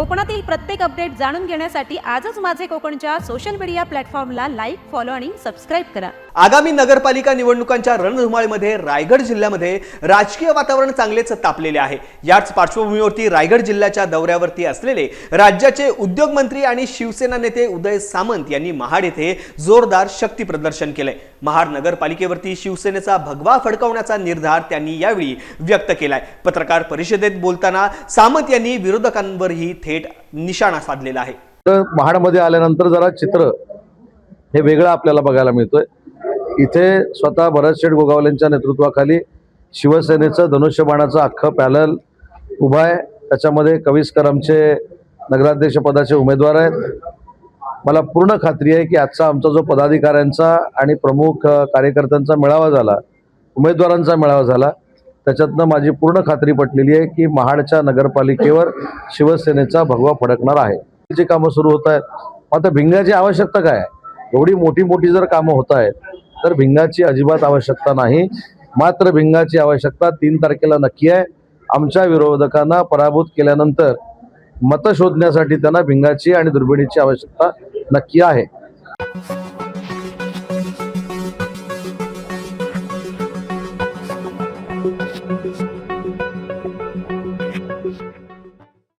कोकणातील प्रत्येक अपडेट जाणून घेण्यासाठी आजच माझे कोकणच्या सोशल मीडिया प्लॅटफॉर्मला लाईक फॉलो आणि सबस्क्राईब करा. आगामी नगरपालिका निवडणुकांच्या रणधुमाळीमध्ये रायगड जिल्ह्यामध्ये राजकीय वातावरण चांगलेच तापलेले आहे. याच पार्श्वभूमीवरती रायगड जिल्ह्याच्या दौऱ्यावरती असलेले राज्याचे उद्योगमंत्री आणि शिवसेना नेते उदय सामंत यांनी महाड येथे जोरदार शक्ती प्रदर्शन केलंय. महाड नगरपालिकेवरती शिवसेनेचा भगवा फडकवण्याचा निर्धार त्यांनी यावेळी व्यक्त केलाय. पत्रकार परिषदेत बोलताना सामंत यांनी विरोधकांवरही थेट निशाणा साधलेला आहे. तर महाडमध्ये आल्यानंतर जरा चित्र हे वेगळं आपल्याला बघायला मिळतोय. इथे स्वतः भरत शेठ गोगावलेंच्या नेतृत्वाखाली शिवसेनेचं धनुष्यबाणाचं अख्खं पॅनल उभं आहे. त्याच्यामध्ये कविस्करमचे नगराध्यक्षपदाचे नगराध्यक्ष पदाचे उमेदवार आहेत. मला पूर्ण खात्री आहे की आजचा आमचा जो पदाधिकाऱ्यांचा आणि प्रमुख कार्यकर्त्यांचा मेळावा झाला उमेदवारांचा मेळावा झाला त्याच्यातनं माझी पूर्ण खात्री पटलेली आहे की महाडच्या नगरपालिकेवर शिवसेनेचा भगवा फडकणार आहे. जी कामं सुरू होत आहेत मात्र आता भिंगाची आवश्यकता काय आहे? एवढी मोठी मोठी जर कामं होत आहेत तर भिंगाची अजिबात आवश्यकता नाही. मात्र भिंगाची आवश्यकता तीन तारखेला नक्की आहे. आमच्या विरोधकांना पराभूत केल्यानंतर मतं शोधण्यासाठी त्यांना भिंगाची आणि दुर्बिणीची आवश्यकता नक्की आहे.